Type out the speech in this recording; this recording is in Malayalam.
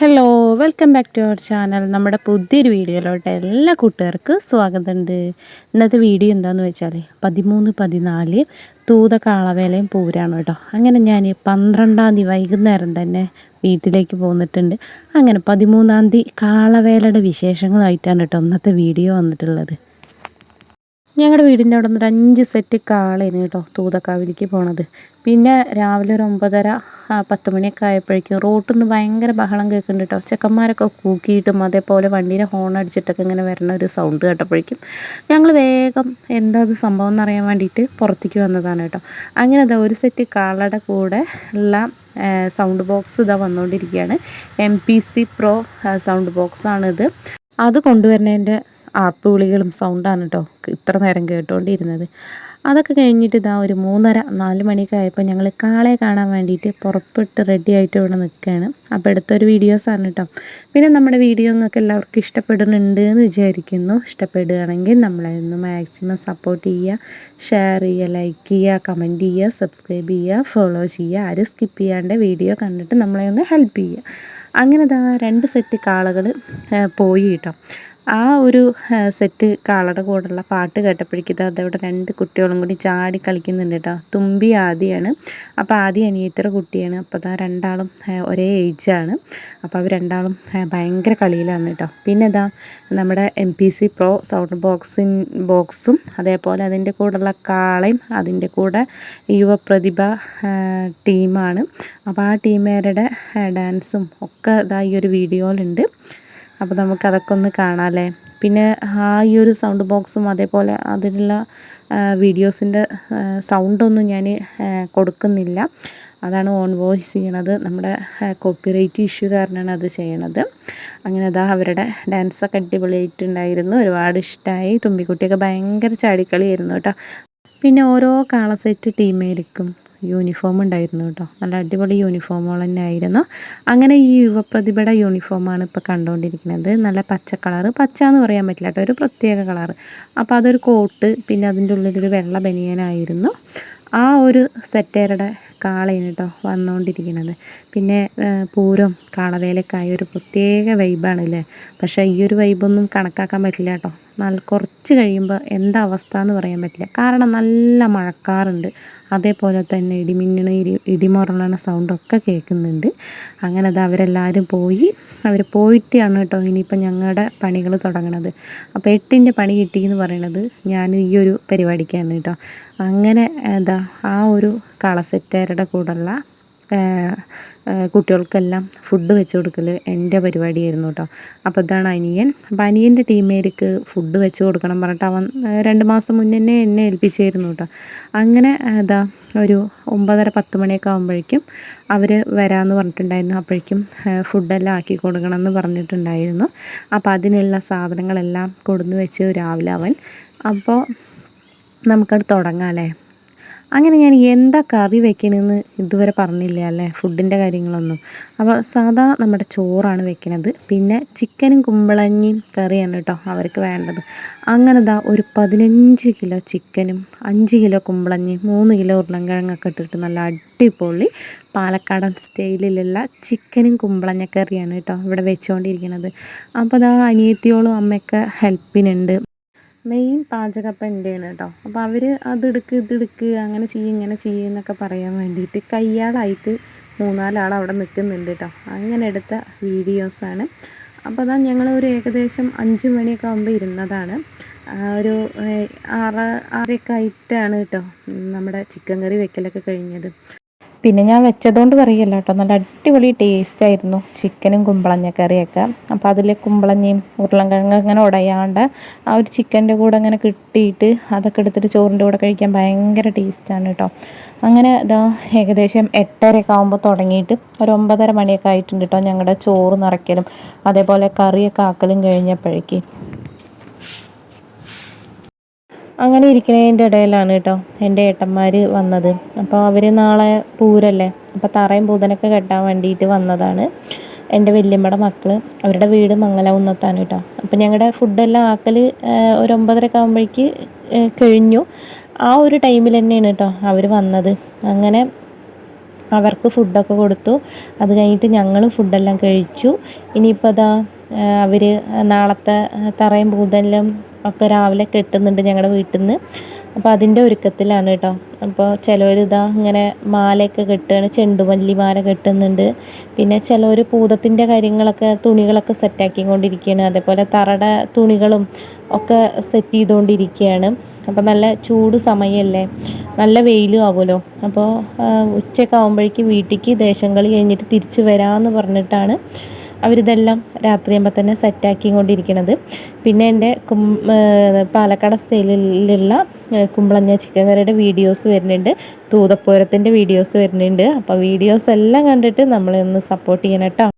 Hello welcome back to our channel നമ്മുടെ പുതിയൊരു വീഡിയോയിലോട്ട് എല്ലാ കൂട്ടുകാർക്കും സ്വാഗതമുണ്ട്. ഇന്നത്തെ വീഡിയോ എന്താണെന്ന് വെച്ചാൽ പതിമൂന്ന് പതിനാല് തൂത കാളവേലയും പൂരാണ് കേട്ടോ. അങ്ങനെ ഞാൻ പന്ത്രണ്ടാം തീയതി വൈകുന്നേരം തന്നെ വീട്ടിലേക്ക് പോന്നിട്ടുണ്ട്. അങ്ങനെ പതിമൂന്നാം തീയതി കാളവേലയുടെ വിശേഷങ്ങളായിട്ടാണ് കേട്ടോ ഇന്നത്തെ വീഡിയോ വന്നിട്ടുള്ളത്. ഞങ്ങളുടെ വീടിന്റെ അവിടെ നിന്ന് ഒരു അഞ്ച് സെറ്റ് കാളേനു കേട്ടോ തൂതക്കാവിലേക്ക് പോണത്. പിന്നെ രാവിലെ ഒരു ഒമ്പതര പത്ത് മണിയൊക്കെ ആയപ്പോഴേക്കും റോട്ടിൽ നിന്ന് ഭയങ്കര ബഹളം കേൾക്കുന്നുണ്ട് കേട്ടോ ചെക്കന്മാരൊക്കെ കൂക്കിയിട്ടും അതേപോലെ വണ്ടീന്റെ ഹോൺ അടിച്ചിട്ടൊക്കെ ഇങ്ങനെ വരുന്ന ഒരു സൗണ്ട് കേട്ടപ്പോഴേക്കും ഞങ്ങൾ വേഗം എന്താ അത് സംഭവം എന്നറിയാൻ വേണ്ടിയിട്ട് പുറത്തേക്ക് വന്നതാണ് കേട്ടോ അങ്ങനെ അതാ ഒരു സെറ്റ് കാളയുടെ കൂടെ ഉള്ള സൗണ്ട് ബോക്സ് ഇതാ വന്നുകൊണ്ടിരിക്കുകയാണ് M P C pro sound ബോക്സാണിത് അത് കൊണ്ടുവരുന്നതിന്റെ ആർപ്പ് വിളികളും സൗണ്ടാണ് കേട്ടോ ഇത്ര നേരം കേട്ടുകൊണ്ടിരുന്നത് അതൊക്കെ കഴിഞ്ഞിട്ട് ഇതാ ഒരു മൂന്നര നാല് മണിയൊക്കെ ആയപ്പോൾ ഞങ്ങൾ കാളെ കാണാൻ വേണ്ടിയിട്ട് പുറപ്പെട്ട് റെഡി ആയിട്ട് ഇവിടെ നിൽക്കുകയാണ് അപ്പോൾ എടുത്തൊരു വീഡിയോസാണ് കേട്ടോ പിന്നെ നമ്മുടെ വീഡിയോ നിങ്ങൾക്ക് എല്ലാവർക്കും ഇഷ്ടപ്പെടുന്നുണ്ട് എന്ന് വിചാരിക്കുന്നു. ഇഷ്ടപ്പെടുകയാണെങ്കിൽ നമ്മളെ ഒന്ന് മാക്സിമം സപ്പോർട്ട് ചെയ്യുക ഷെയർ ചെയ്യുക ലൈക്ക് ചെയ്യുക കമന്റ് ചെയ്യുക സബ്സ്ക്രൈബ് ചെയ്യുക ഫോളോ ചെയ്യുക. ആരും സ്കിപ്പ് ചെയ്യാണ്ട് വീഡിയോ കണ്ടിട്ട് നമ്മളെ ഒന്ന് ഹെൽപ്പ് ചെയ്യുക. അങ്ങനെ ദാ രണ്ട് സെറ്റ് കാളകൾ പോയി കേട്ടോ. ആ ഒരു സെറ്റ് കാളയുടെ കൂടെയുള്ള പാട്ട് കേട്ടപ്പോഴേക്കും അതവിടെ രണ്ട് കുട്ടികളും കൂടി ചാടി കളിക്കുന്നുണ്ട് കേട്ടോ. തുമ്പി ആദ്യമാണ് അപ്പോൾ ആദ്യം അനിയത്തിയുടെ കുട്ടിയാണ്. അപ്പോൾ അതാ രണ്ടാളും ഒരേ ഏജാണ് അപ്പോൾ അവർ രണ്ടാളും ഭയങ്കര കളിയിലാണ് കേട്ടോ. പിന്നെ ഇതാ നമ്മുടെ M P C pro sound ബോക്സിൻ ബോക്സും അതേപോലെ അതിന്റെ കൂടെയുള്ള കാളയും അതിന്റെ കൂടെ യുവപ്രതിഭ ടീമാണ്. അപ്പോൾ ആ ടീമേരുടെ ഡാൻസും ഒക്കെ ഇതാ ഈ ഒരു വീഡിയോയിലുണ്ട് അപ്പോൾ നമുക്കതൊക്കെ ഒന്ന് കാണാമല്ലേ പിന്നെ ആ ഈ ഒരു സൗണ്ട് ബോക്സും അതേപോലെ അതിനുള്ള വീഡിയോസിന്റെ സൗണ്ടൊന്നും ഞാൻ കൊടുക്കുന്നില്ല. അതാണ് ഓൺ വോയിസ് ചെയ്യണത്. നമ്മുടെ കോപ്പിറൈറ്റ് ഇഷ്യൂ കാരണമാണ് അത് ചെയ്യണത്. അങ്ങനെ അതാ അവരുടെ ഡാൻസൊക്കെ അടിപൊളിയായിട്ടുണ്ടായിരുന്നു. ഒരുപാട് ഇഷ്ടമായി തുമ്പിക്കുട്ടിയൊക്കെ ഭയങ്കര ചാടിക്കളിയായിരുന്നു കേട്ടോ. പിന്നെ ഓരോ കാള സെറ്റ് ടീമേരിക്കും യൂണിഫോം ഉണ്ടായിരുന്നു കേട്ടോ. നല്ല അടിപൊളി യൂണിഫോമുകൾ തന്നെ ആയിരുന്നു. അങ്ങനെ ഈ യുവപ്രതിഭയുടെ യൂണിഫോമാണ് ഇപ്പോൾ കണ്ടുകൊണ്ടിരിക്കുന്നത്. നല്ല പച്ച കളറ് പച്ച എന്ന് പറയാൻ പറ്റില്ല കേട്ടോ. ഒരു പ്രത്യേക കളറ് അപ്പോൾ അതൊരു കോട്ട് പിന്നെ അതിന്റെ ഉള്ളിലൊരു വെള്ള ബനിയനായിരുന്നു. ആ ഒരു സെറ്റേരുടെ കാളയാണ് കേട്ടോ വന്നുകൊണ്ടിരിക്കുന്നത് പിന്നെ പൂരം കാളവേലക്കായ ഒരു പ്രത്യേക വൈബാണ് അല്ലേ പക്ഷേ ഈ ഒരു വൈബൊന്നും കണക്കാക്കാൻ പറ്റില്ല കേട്ടോ നല്ല കുറച്ച് കഴിയുമ്പോൾ എന്താ അവസ്ഥ എന്ന് പറയാൻ പറ്റില്ല. കാരണം നല്ല മഴക്കാറുണ്ട്. അതേപോലെ തന്നെ ഇടിമിന്നണ ഇടി ഇടിമുറണ സൗണ്ടൊക്കെ കേൾക്കുന്നുണ്ട്. അങ്ങനെ അത് അവരെല്ലാവരും പോയി. അവർ പോയിട്ടാണ് കേട്ടോ ഇനിയിപ്പോൾ ഞങ്ങളുടെ പണികൾ തുടങ്ങണത്. അപ്പോൾ എട്ടിന്റെ പണി കിട്ടി എന്ന് പറയണത് ഞാൻ ഈ ഒരു പരിപാടിക്കാണ് കേട്ടോ അങ്ങനെ എന്താ ആ ഒരു കളസെറ്റുകാരുടെ കൂടെയുള്ള കുട്ടികൾക്കെല്ലാം ഫുഡ് വെച്ച് കൊടുക്കൽ എന്റെ പരിപാടിയായിരുന്നു കേട്ടോ അപ്പോൾ ഇതാണ് അനിയൻ. അപ്പം അനിയന്റെ ടീമേർക്ക് ഫുഡ് വെച്ച് കൊടുക്കണം പറഞ്ഞിട്ട് അവൻ രണ്ട് മാസം മുന്നേ തന്നെ എന്നെ ഏൽപ്പിച്ചായിരുന്നു കേട്ടോ അങ്ങനെ എന്താ ഒരു ഒമ്പതര പത്ത് മണിയൊക്കെ ആകുമ്പോഴേക്കും അവർ വരാമെന്ന് പറഞ്ഞിട്ടുണ്ടായിരുന്നു. അപ്പോഴേക്കും ഫുഡെല്ലാം ആക്കി കൊടുക്കണം എന്ന് പറഞ്ഞിട്ടുണ്ടായിരുന്നു. അപ്പോൾ അതിനുള്ള സാധനങ്ങളെല്ലാം കൊടുന്ന് വെച്ച് രാവിലെ അവൻ. അപ്പോൾ നമുക്കത് തുടങ്ങാം അല്ലേ? അങ്ങനെ ഞാൻ എന്താ കറി വെക്കണമെന്ന് ഇതുവരെ പറഞ്ഞില്ല അല്ലേ? ഫുഡിന്റെ കാര്യങ്ങളൊന്നും. അപ്പോൾ സാധാ നമ്മുടെ ചോറാണ് വെക്കണത്. പിന്നെ ചിക്കനും കുമ്പളങ്ങിയും കറിയാണ് കേട്ടോ അവർക്ക് വേണ്ടത്. അങ്ങനെ ദാ ഒരു പതിനഞ്ച് കിലോ ചിക്കനും അഞ്ച് കിലോ കുമ്പളങ്ങി മൂന്ന് കിലോ ഉരുളൻകിഴങ്ങൊക്കെ ഇട്ടിട്ട് നല്ല അടിപൊളി പാലക്കാടൻ സ്റ്റൈലിലുള്ള ചിക്കനും കുമ്പളങ്ങ കറിയാണ് കേട്ടോ ഇവിടെ വെച്ചുകൊണ്ടിരിക്കുന്നത് അപ്പോൾ അതാ അനിയത്തിയോളും അമ്മയൊക്കെ ഹെൽപ്പിനുണ്ട്. മെയിൻ പാചകപ്പം എന്റെയാണ് കേട്ടോ അപ്പോൾ അവർ അതെടുക്ക് ഇതെടുക്ക് അങ്ങനെ ചെയ്യും ഇങ്ങനെ ചെയ്യും എന്നൊക്കെ പറയാൻ വേണ്ടിയിട്ട് കയ്യാളായിട്ട് മൂന്നാലാൾ അവിടെ നിൽക്കുന്നുണ്ട് കേട്ടോ അങ്ങനെ എടുത്ത വീഡിയോസാണ് അപ്പോൾ അതാ ഞങ്ങൾ ഒരു ഏകദേശം അഞ്ച് മണിയൊക്കെ ആകുമ്പോൾ ഇരുന്നതാണ്. ഒരു ആറ് ആറൊക്കെ ആയിട്ടാണ് കേട്ടോ നമ്മുടെ ചിക്കൻ കറി വെക്കലൊക്കെ കഴിഞ്ഞത്. പിന്നെ ഞാൻ വെച്ചതുകൊണ്ട് പറയല്ല കേട്ടോ നല്ല അടിപൊളി ടേസ്റ്റ് ആയിരുന്നു ചിക്കനും കുമ്പളഞ്ഞ കറിയൊക്കെ. അപ്പോൾ അതിൽ കുമ്പളഞ്ഞയും ഉരുളൻകിഴങ്ങ് അങ്ങനെ ഉടയാണ്ട് ആ ഒരു ചിക്കന്റെ കൂടെ അങ്ങനെ കിട്ടിയിട്ട് അതൊക്കെ എടുത്തിട്ട് ചോറിന്റെ കൂടെ കഴിക്കാൻ ഭയങ്കര ടേസ്റ്റാണ് കേട്ടോ അങ്ങനെ ഇതാ ഏകദേശം എട്ടരയൊക്കെ ആകുമ്പോൾ തുടങ്ങിയിട്ട് ഒരു ഒമ്പതര മണിയൊക്കെ ആയിട്ടുണ്ട് കേട്ടോ ഞങ്ങളുടെ ചോറ് നിറയ്ക്കലും അതേപോലെ കറിയൊക്കെ ആക്കലും കഴിഞ്ഞപ്പോഴേക്ക്. അങ്ങനെ ഇരിക്കുന്നതിന്റെ ഇടയിലാണ് കേട്ടോ എന്റെ ഏട്ടന്മാർ വന്നത്. അപ്പോൾ അവർ നാളെ പൂരല്ലേ? അപ്പോൾ തറയും പൂതനൊക്കെ കെട്ടാൻ വേണ്ടിയിട്ട് വന്നതാണ്. എന്റെ വല്യമ്മയുടെ മക്കൾ അവരുടെ വീട് മംഗലകുന്നത്താണ് കേട്ടോ. അപ്പോൾ ഞങ്ങളുടെ ഫുഡെല്ലാം ആക്കൽ ഒരു ഒമ്പതരക്ക് ആകുമ്പോഴേക്ക് കഴിഞ്ഞു. ആ ഒരു ടൈമിൽ തന്നെയാണ് കേട്ടോ അവർ വന്നത്. അങ്ങനെ അവർക്ക് ഫുഡൊക്കെ കൊടുത്തു. അത് കഴിഞ്ഞിട്ട് ഞങ്ങളും ഫുഡെല്ലാം കഴിച്ചു. ഇനിയിപ്പോൾ അതാ അവർ നാളത്തെ തറയും പൂതെല്ലാം ഒക്കെ രാവിലെ കെട്ടുന്നുണ്ട് ഞങ്ങളുടെ വീട്ടിൽ നിന്ന് അപ്പോൾ അതിന്റെ ഒരുക്കത്തിലാണ് കേട്ടോ അപ്പോൾ ചിലവർ ഇതാ ഇങ്ങനെ മാലയൊക്കെ കെട്ടുകയാണ് ചെണ്ടുമല്ലി മാല കെട്ടുന്നുണ്ട്. പിന്നെ ചിലവർ പൂതത്തിന്റെ കാര്യങ്ങളൊക്കെ തുണികളൊക്കെ സെറ്റാക്കിക്കൊണ്ടിരിക്കുകയാണ് അതേപോലെ തറയുടെ തുണികളും ഒക്കെ സെറ്റ് ചെയ്തുകൊണ്ടിരിക്കുകയാണ് അപ്പോൾ നല്ല ചൂട് സമയമല്ലേ നല്ല വെയിലും ആവുമല്ലോ? അപ്പോൾ ഉച്ചയൊക്കെ ആകുമ്പോഴേക്ക് വീട്ടിലേക്ക് ദേശം കളി കഴിഞ്ഞിട്ട് തിരിച്ച് വരാമെന്ന് പറഞ്ഞിട്ടാണ് അവരിതെല്ലാം രാത്രിയാകുമ്പോൾ തന്നെ സെറ്റാക്കി കൊണ്ടിരിക്കണത്. പിന്നെ എന്റെ കും പാലക്കാട് സ്റ്റൈലിലുള്ള കുമ്പളഞ്ഞ ചിക്കൻ കറിയുടെ വീഡിയോസ് വരുന്നുണ്ട്. തൂതപ്പൂരത്തിന്റെ വീഡിയോസ് വരുന്നുണ്ട്. അപ്പോൾ വീഡിയോസ് എല്ലാം കണ്ടിട്ട് നമ്മളെ ഒന്ന് സപ്പോർട്ട് ചെയ്യണം കേട്ടോ.